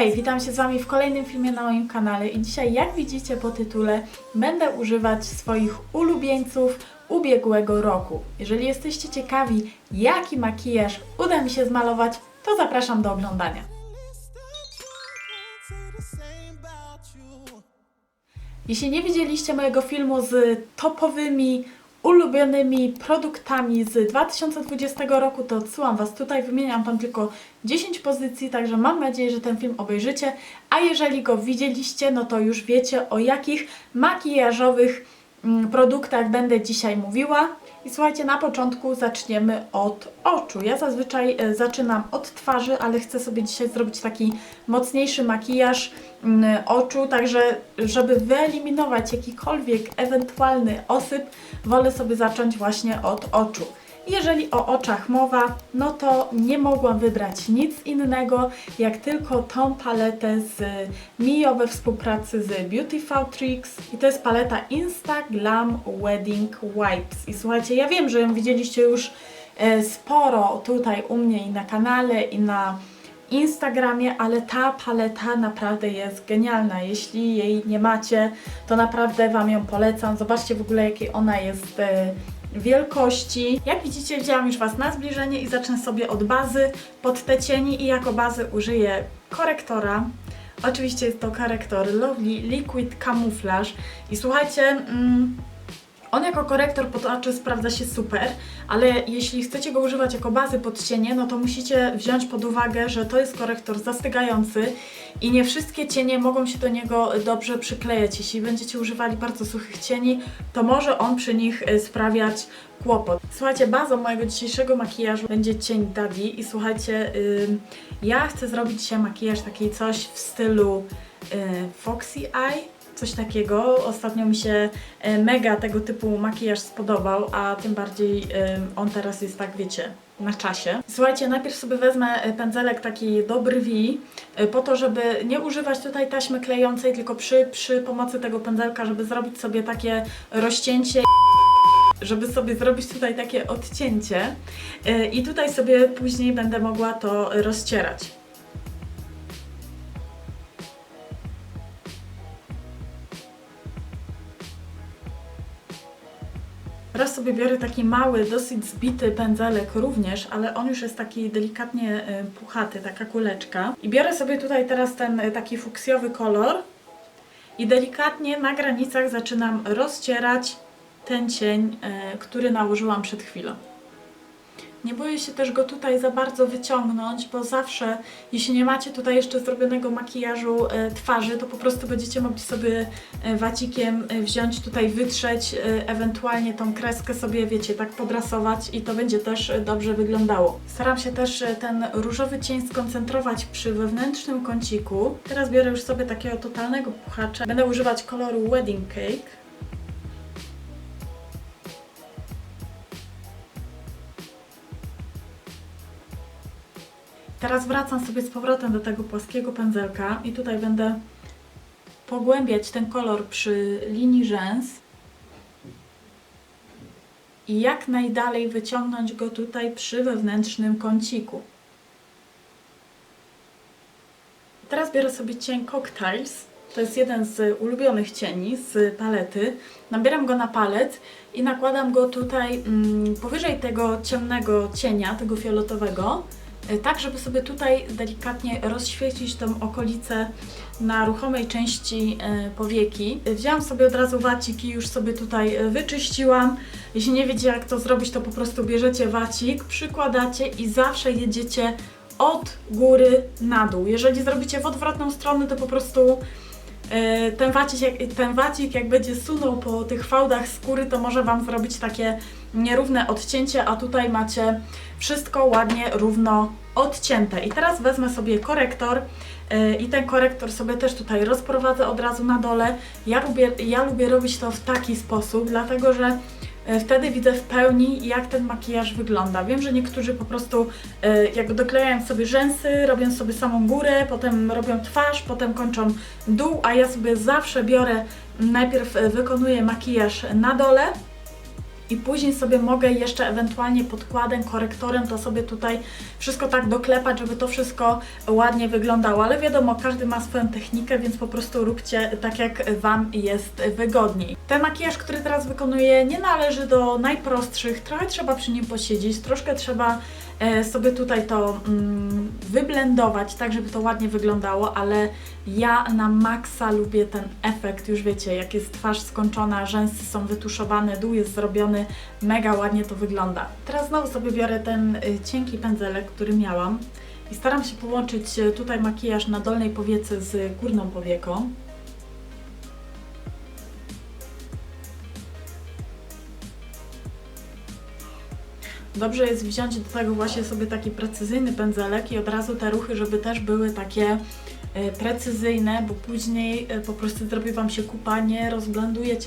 Hej, witam się z Wami w kolejnym filmie na moim kanale i dzisiaj, jak widzicie po tytule, będę używać swoich ulubieńców ubiegłego roku. Jeżeli jesteście ciekawi, jaki makijaż uda mi się zmalować, to zapraszam do oglądania. Jeśli nie widzieliście mojego filmu z topowymi, ulubionymi produktami z 2020 roku, to odsyłam Was tutaj. Wymieniam tam tylko 10 pozycji, także mam nadzieję, że ten film obejrzycie. A jeżeli go widzieliście, no to już wiecie o jakich makijażowych mm, produktach będę dzisiaj mówiła. I słuchajcie, na początku zaczniemy od oczu. Ja zazwyczaj e, zaczynam od twarzy, ale chcę sobie dzisiaj zrobić taki mocniejszy makijaż mm, oczu, także żeby wyeliminować jakikolwiek ewentualny osyp, wolę sobie zacząć właśnie od oczu. Jeżeli o oczach mowa, no to nie mogłam wybrać nic innego, jak tylko tą paletę z Mio we współpracy z Beautiful Tricks i to jest paleta Insta Glam Wedding Wipes. I słuchajcie, ja wiem, że ją widzieliście już e, sporo tutaj u mnie i na kanale i na Instagramie, ale ta paleta naprawdę jest genialna. Jeśli jej nie macie, to naprawdę Wam ją polecam. Zobaczcie w ogóle, jakiej ona jest e, wielkości. Jak widzicie, wzięłam już Was na zbliżenie i zacznę sobie od bazy pod te cieni i jako bazy użyję korektora. Oczywiście jest to korektor Lovely Liquid Camouflage i słuchajcie, mm, on jako korektor pod oczy sprawdza się super, ale jeśli chcecie go używać jako bazy pod cienie, no to musicie wziąć pod uwagę, że to jest korektor zastygający i nie wszystkie cienie mogą się do niego dobrze przyklejać. Jeśli będziecie używali bardzo suchych cieni, to może on przy nich y, sprawiać kłopot. Słuchajcie, bazą mojego dzisiejszego makijażu będzie cień Daddy i słuchajcie, ym, ja chcę zrobić dzisiaj makijaż taki coś w stylu y, Foxy Eye, coś takiego. Ostatnio mi się e, mega tego typu makijaż spodobał, a tym bardziej on teraz jest tak, wiecie, na czasie. Słuchajcie, najpierw sobie wezmę e, pędzelek taki do brwi, e, po to, żeby nie używać tutaj taśmy klejącej, tylko przy, przy pomocy tego pędzelka, żeby zrobić sobie takie rozcięcie żeby sobie zrobić tutaj takie odcięcie i tutaj sobie później będę mogła to rozcierać. Teraz sobie biorę taki mały, dosyć zbity pędzelek również, ale on już jest taki delikatnie e, puchaty, taka kuleczka. I biorę sobie tutaj teraz ten e, taki fuksjowy kolor i delikatnie na granicach zaczynam rozcierać ten cień, e, który nałożyłam przed chwilą. Nie boję się też go tutaj za bardzo wyciągnąć, bo zawsze, jeśli nie macie tutaj jeszcze zrobionego makijażu e, twarzy, to po prostu będziecie mogli sobie e, wacikiem e, wziąć tutaj, wytrzeć, ewentualnie tą kreskę sobie, wiecie, tak podrasować i to będzie też dobrze wyglądało. Staram się też ten różowy cień skoncentrować przy wewnętrznym kąciku. Teraz biorę już sobie takiego totalnego puchacza. Będę używać koloru Wedding Cake. Teraz wracam sobie z powrotem do tego płaskiego pędzelka i tutaj będę pogłębiać ten kolor przy linii rzęs i jak najdalej wyciągnąć go tutaj przy wewnętrznym kąciku. Teraz biorę sobie cień Cocktails. To jest jeden z ulubionych cieni z palety. Nabieram go na palec i nakładam go tutaj mm, powyżej tego ciemnego cienia, tego fioletowego, tak żeby sobie tutaj delikatnie rozświecić tą okolicę na ruchomej części y, powieki. Y, Wzięłam sobie od razu wacik i już sobie tutaj wyczyściłam. Jeśli nie wiecie jak to zrobić, to po prostu bierzecie wacik, przykładacie i zawsze jedziecie od góry na dół. Jeżeli zrobicie w odwrotną stronę, to po prostu e, ten wacik, jak, ten wacik jak będzie sunął po tych fałdach skóry, to może Wam zrobić takie nierówne odcięcie, a tutaj macie wszystko ładnie, równo odcięte. I teraz wezmę sobie korektor e, i ten korektor sobie też tutaj rozprowadzę od razu na dole. Ja lubię, ja lubię robić to w taki sposób, dlatego że E, Wtedy widzę w pełni, jak ten makijaż wygląda. Wiem, że niektórzy po prostu e, jak doklejają sobie rzęsy, robią sobie samą górę, potem robią twarz, potem kończą dół, a ja sobie zawsze biorę, najpierw e, wykonuję makijaż na dole, i później sobie mogę jeszcze ewentualnie podkładem, korektorem to sobie tutaj wszystko tak doklepać, żeby to wszystko ładnie wyglądało, ale wiadomo, każdy ma swoją technikę, więc po prostu róbcie tak jak Wam jest wygodniej. Ten makijaż, który teraz wykonuję nie należy do najprostszych, trochę trzeba przy nim posiedzieć, troszkę trzeba e, sobie tutaj to mm, wyblendować, tak żeby to ładnie wyglądało, ale ja na maksa lubię ten efekt, już wiecie, jak jest twarz skończona, rzęsy są wytuszowane, dół jest zrobiony, mega ładnie to wygląda. Teraz znowu sobie biorę ten y, cienki pędzelek, który miałam i staram się połączyć y, tutaj makijaż na dolnej powiece z górną powieką. Dobrze jest wziąć do tego właśnie sobie taki precyzyjny pędzelek i od razu te ruchy, żeby też były takie e, precyzyjne, bo później e, po prostu zrobi Wam się kupa, nie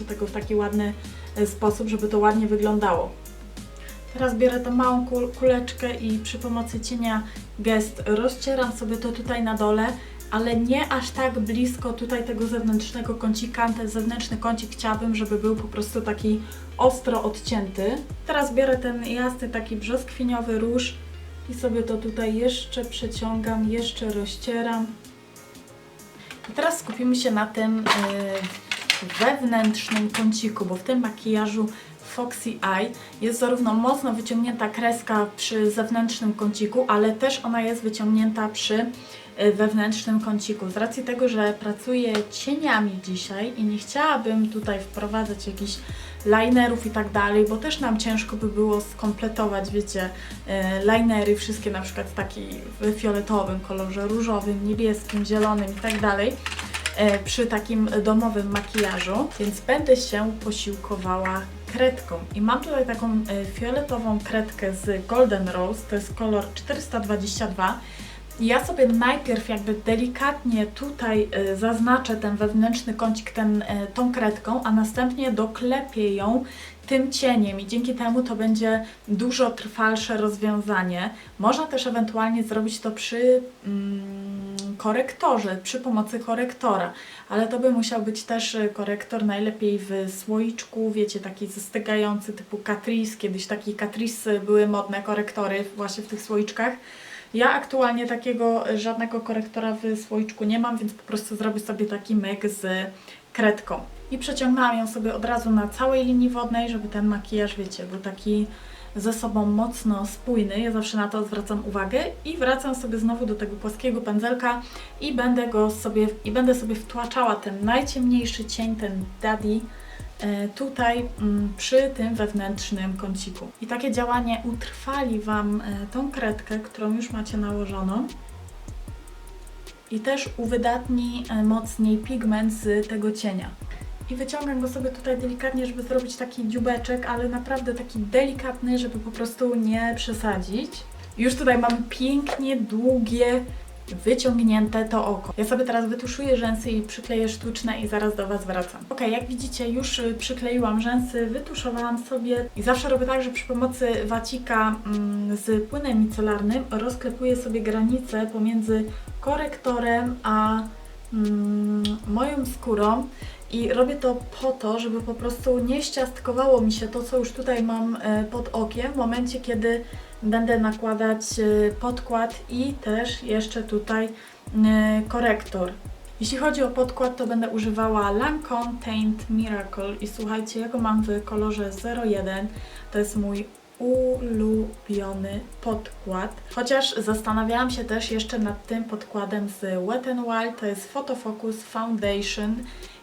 tego w taki ładny e, sposób, żeby to ładnie wyglądało. Teraz biorę tą małą kul kuleczkę i przy pomocy cienia gest rozcieram sobie to tutaj na dole, ale nie aż tak blisko tutaj tego zewnętrznego kącika. Ten zewnętrzny kącik chciałabym, żeby był po prostu taki ostro odcięty. Teraz biorę ten jasny taki brzoskwiniowy róż i sobie to tutaj jeszcze przeciągam, jeszcze rozcieram. I teraz skupimy się na tym yy, wewnętrznym kąciku, bo w tym makijażu Foxy Eye jest zarówno mocno wyciągnięta kreska przy zewnętrznym kąciku, ale też ona jest wyciągnięta przy y, wewnętrznym kąciku. Z racji tego, że pracuję cieniami dzisiaj i nie chciałabym tutaj wprowadzać jakichś linerów i tak dalej, bo też nam ciężko by było skompletować, wiecie, y, linery wszystkie na przykład taki w fioletowym kolorze, różowym, niebieskim, zielonym i tak dalej e, przy takim domowym makijażu, więc będę się posiłkowała kredką. I mam tutaj taką e, fioletową kredkę z Golden Rose, to jest kolor 422. I Ja sobie najpierw jakby delikatnie tutaj e, zaznaczę ten wewnętrzny kącik ten, e, tą kredką, a następnie doklepię ją tym cieniem i dzięki temu to będzie dużo trwalsze rozwiązanie. Można też ewentualnie zrobić to przy mm, korektorze, przy pomocy korektora, ale to by musiał być też e, korektor najlepiej w słoiczku, wiecie, taki zastygający typu Catrice, kiedyś taki Catrice były modne korektory właśnie w tych słoiczkach. Ja aktualnie takiego e, żadnego korektora w słoiczku nie mam, więc po prostu zrobię sobie taki myk z kredką. I przeciągnęłam ją sobie od razu na całej linii wodnej, żeby ten makijaż, wiecie, był taki ze sobą mocno spójny. Ja zawsze na to zwracam uwagę i wracam sobie znowu do tego płaskiego pędzelka i będę go sobie, i będę sobie wtłaczała ten najciemniejszy cień, ten daddy, e, tutaj mm, przy tym wewnętrznym kąciku. I takie działanie utrwali Wam e, tą kredkę, którą już macie nałożoną i też uwydatni e, mocniej pigment z tego cienia. I wyciągam go sobie tutaj delikatnie, żeby zrobić taki dziubeczek, ale naprawdę taki delikatny, żeby po prostu nie przesadzić. Już tutaj mam pięknie długie, wyciągnięte to oko. Ja sobie teraz wytuszuję rzęsy i przykleję sztuczne i zaraz do Was wracam. Ok, jak widzicie już przykleiłam rzęsy, wytuszowałam sobie i zawsze robię tak, że przy pomocy wacika mm, z płynem micelarnym rozklepuję sobie granice pomiędzy korektorem a mm, moją skórą i robię to po to, żeby po prostu nie ściastkowało mi się to, co już tutaj mam e, pod okiem w momencie, kiedy będę nakładać e, podkład i też jeszcze tutaj e, korektor. Jeśli chodzi o podkład, to będę używała Lancome Taint Miracle i słuchajcie, ja go mam w kolorze 01. To jest mój ulubiony podkład. Chociaż zastanawiałam się też jeszcze nad tym podkładem z Wet n Wild, to jest Photofocus Foundation.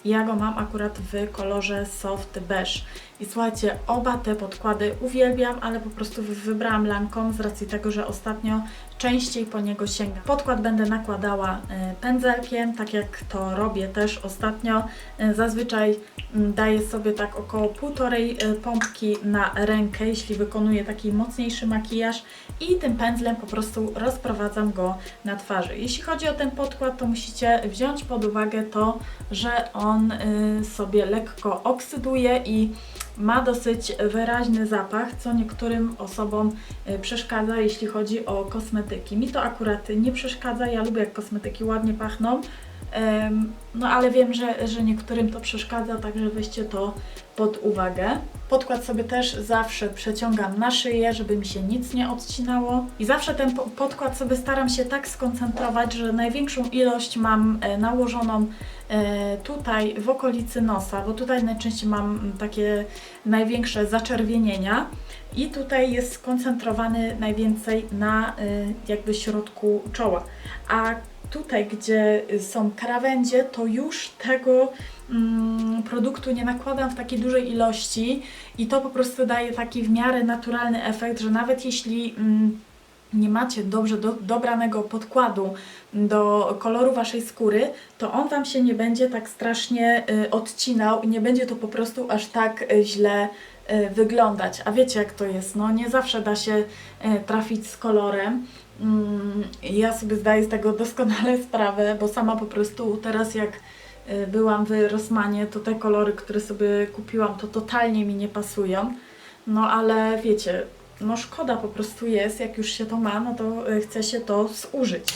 Ja go mam akurat w kolorze soft beige. I słuchajcie, oba te podkłady uwielbiam, ale po prostu wybrałam Lancome z racji tego, że ostatnio częściej po niego sięgam. Podkład będę nakładała y, pędzelkiem, tak jak to robię też ostatnio. Y, Zazwyczaj mm, daję sobie tak około półtorej y, pompki na rękę, jeśli wykonuję taki mocniejszy makijaż i tym pędzlem po prostu rozprowadzam go na twarzy. Jeśli chodzi o ten podkład, to musicie wziąć pod uwagę to, że on sobie lekko oksyduje i ma dosyć wyraźny zapach, co niektórym osobom y, przeszkadza, jeśli chodzi o kosmetyki. Mi to akurat nie przeszkadza, ja lubię jak kosmetyki ładnie pachną, No ale wiem, że, że niektórym to przeszkadza, także weźcie to pod uwagę. Podkład sobie też zawsze przeciągam na szyję, żeby mi się nic nie odcinało. I zawsze ten po- podkład sobie staram się tak skoncentrować, że największą ilość mam e, nałożoną e, tutaj w okolicy nosa, bo tutaj najczęściej mam takie największe zaczerwienienia i tutaj jest skoncentrowany najwięcej na y, jakby środku czoła. A tutaj, gdzie są krawędzie, to już tego mm, produktu nie nakładam w takiej dużej ilości i to po prostu daje taki w miarę naturalny efekt, że nawet jeśli mm, nie macie dobrze do, dobranego podkładu do koloru waszej skóry, to on Wam się nie będzie tak strasznie y, odcinał i nie będzie to po prostu aż tak y, źle y, wyglądać. A wiecie jak to jest, no nie zawsze da się y, trafić z kolorem. Mm, Ja sobie zdaję z tego doskonale sprawę, bo sama po prostu teraz jak y, byłam w Rossmanie, to te kolory, które sobie kupiłam, to totalnie mi nie pasują. No ale wiecie, no szkoda po prostu jest, jak już się to ma, no to y, chce się to zużyć.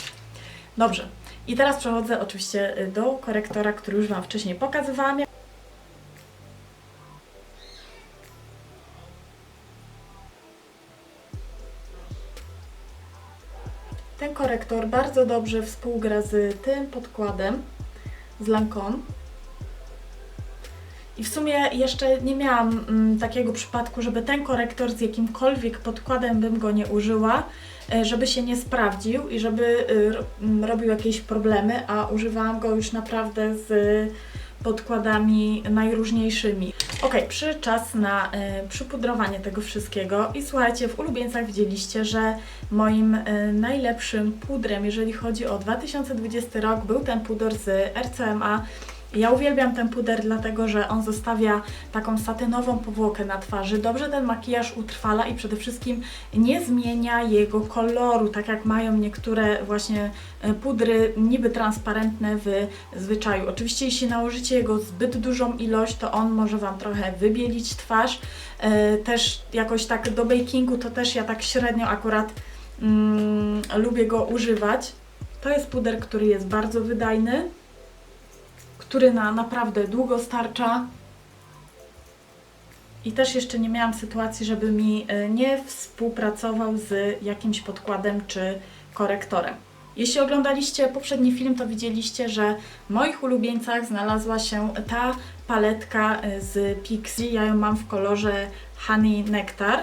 Dobrze. I teraz przechodzę oczywiście y, do korektora, który już Wam wcześniej pokazywałam. Korektor bardzo dobrze współgra z tym podkładem z Lancome. I w sumie jeszcze nie miałam mm, takiego przypadku, żeby ten korektor z jakimkolwiek podkładem bym go nie użyła, e, żeby się nie sprawdził i żeby y, ro- m, robił jakieś problemy, a używałam go już naprawdę z podkładami najróżniejszymi. Ok, przyszedł czas na e, przypudrowanie tego wszystkiego i słuchajcie, w ulubieńcach widzieliście, że moim e, najlepszym pudrem, jeżeli chodzi o 2020 rok, był ten puder z RCMA. Ja uwielbiam ten puder, dlatego że on zostawia taką satynową powłokę na twarzy. Dobrze ten makijaż utrwala i przede wszystkim nie zmienia jego koloru, tak jak mają niektóre właśnie e, pudry niby transparentne w zwyczaju. Oczywiście jeśli nałożycie jego zbyt dużą ilość, to on może Wam trochę wybielić twarz. E, Też jakoś tak do bakingu to też ja tak średnio akurat mm, lubię go używać. To jest puder, który jest bardzo wydajny, który na naprawdę długo starcza. I też jeszcze nie miałam sytuacji, żeby mi e, nie współpracował z jakimś podkładem czy korektorem. Jeśli oglądaliście poprzedni film, to widzieliście, że w moich ulubieńcach znalazła się ta paletka e, z Pixie. Ja ją mam w kolorze Honey Nectar.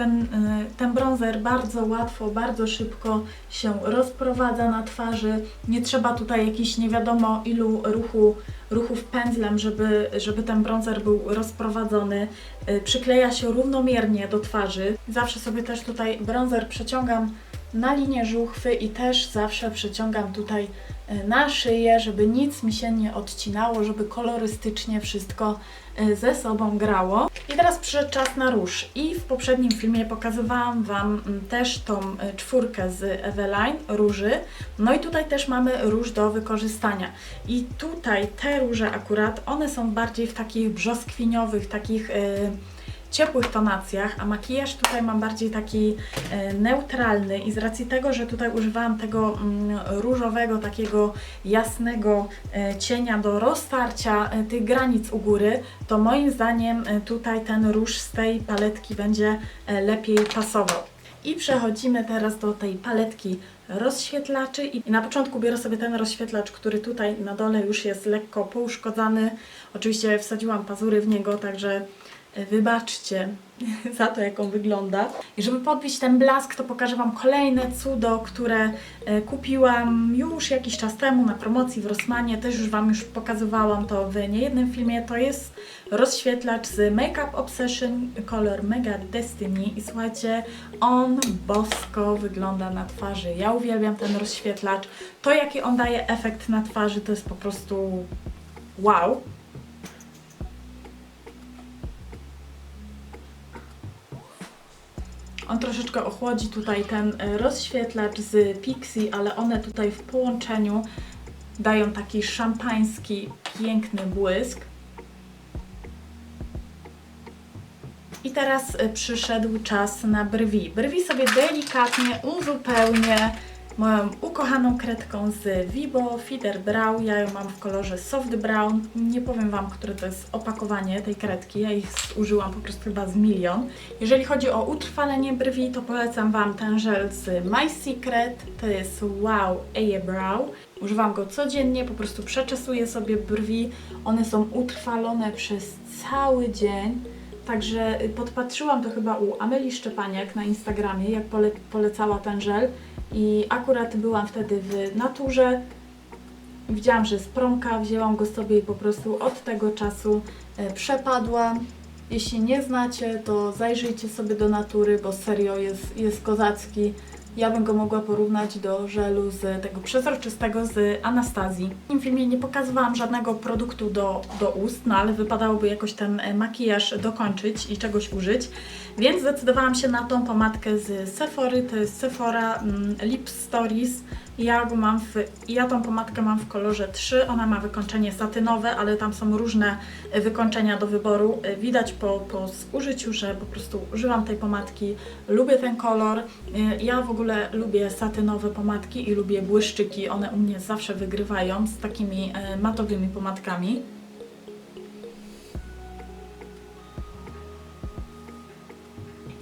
Ten, e, ten bronzer bardzo łatwo, bardzo szybko się rozprowadza na twarzy. Nie trzeba tutaj jakichś nie wiadomo ilu ruchu, ruchów pędzlem, żeby, żeby ten bronzer był rozprowadzony. Y, Przykleja się równomiernie do twarzy. Zawsze sobie też tutaj bronzer przeciągam na linię żuchwy i też zawsze przeciągam tutaj y, na szyję, żeby nic mi się nie odcinało, żeby kolorystycznie wszystko y, ze sobą grało. I teraz przyszedł czas na róż. I w poprzednim filmie pokazywałam Wam mm, też tą y, czwórkę z Eveline róży. No i tutaj też mamy róż do wykorzystania. I tutaj te róże akurat, one są bardziej w takich brzoskwiniowych, takich y, ciepłych tonacjach, a makijaż tutaj mam bardziej taki e, neutralny i z racji tego, że tutaj używałam tego mm, różowego, takiego jasnego e, cienia do roztarcia e, tych granic u góry, to moim zdaniem tutaj ten róż z tej paletki będzie lepiej pasował. I przechodzimy teraz do tej paletki rozświetlaczy i na początku biorę sobie ten rozświetlacz, który tutaj na dole już jest lekko pouszkodzany. Oczywiście wsadziłam pazury w niego, także wybaczcie za to, jak on wygląda. I żeby podbić ten blask, to pokażę Wam kolejne cudo, które e, kupiłam już jakiś czas temu na promocji w Rossmanie. Też już Wam już pokazywałam to w niejednym filmie. To jest rozświetlacz z Makeup Obsession Color Mega Destiny i słuchajcie, on bosko wygląda na twarzy. Ja uwielbiam ten rozświetlacz. To, jaki on daje efekt na twarzy, to jest po prostu wow. On troszeczkę ochłodzi tutaj ten e, rozświetlacz z Pixie, ale one tutaj w połączeniu dają taki szampański, piękny błysk. I teraz e, przyszedł czas na brwi. Brwi sobie delikatnie uzupełnię moją ukochaną kredką z Vibo Fider Brow. Ja ją mam w kolorze soft brown. Nie powiem Wam, które to jest opakowanie tej kredki. Ja ich użyłam po prostu chyba z milion. Jeżeli chodzi o utrwalenie brwi, to polecam Wam ten żel z My Secret. To jest Wow Air Brow. Używam go codziennie, po prostu przeczesuję sobie brwi. One są utrwalone przez cały dzień. Także podpatrzyłam to chyba u Ameli Szczepaniak na Instagramie, jak pole polecała ten żel. I akurat byłam wtedy w naturze. Widziałam, że jest promka, wzięłam go sobie i po prostu od tego czasu e, przepadłam. Jeśli nie znacie, to zajrzyjcie sobie do natury, bo serio jest, jest kozacki. Ja bym go mogła porównać do żelu z tego przezroczystego z Anastazji. W tym filmie nie pokazywałam żadnego produktu do, do ust, no ale wypadałoby jakoś ten e, makijaż dokończyć i czegoś użyć, więc zdecydowałam się na tą pomadkę z Sephory, to jest Sephora mm, Lip Stories. Ja go mam w, ja tą pomadkę mam w kolorze 3, ona ma wykończenie satynowe, ale tam są różne e, wykończenia do wyboru. E, Widać po, po użyciu, że po prostu używam tej pomadki, lubię ten kolor. E, Ja w ogóle lubię satynowe pomadki i lubię błyszczyki, one u mnie zawsze wygrywają z takimi matowymi pomadkami.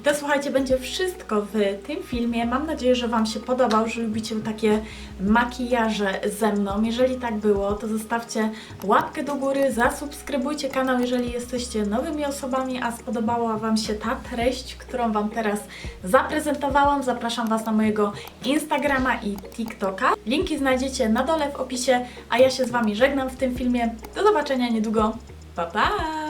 To słuchajcie, będzie wszystko w tym filmie. Mam nadzieję, że Wam się podobał, że lubicie takie makijaże ze mną. Jeżeli tak było, to zostawcie łapkę do góry, zasubskrybujcie kanał, jeżeli jesteście nowymi osobami, a spodobała Wam się ta treść, którą Wam teraz zaprezentowałam. Zapraszam Was na mojego Instagrama i TikToka. Linki znajdziecie na dole w opisie, a ja się z Wami żegnam w tym filmie. Do zobaczenia niedługo. Pa, pa!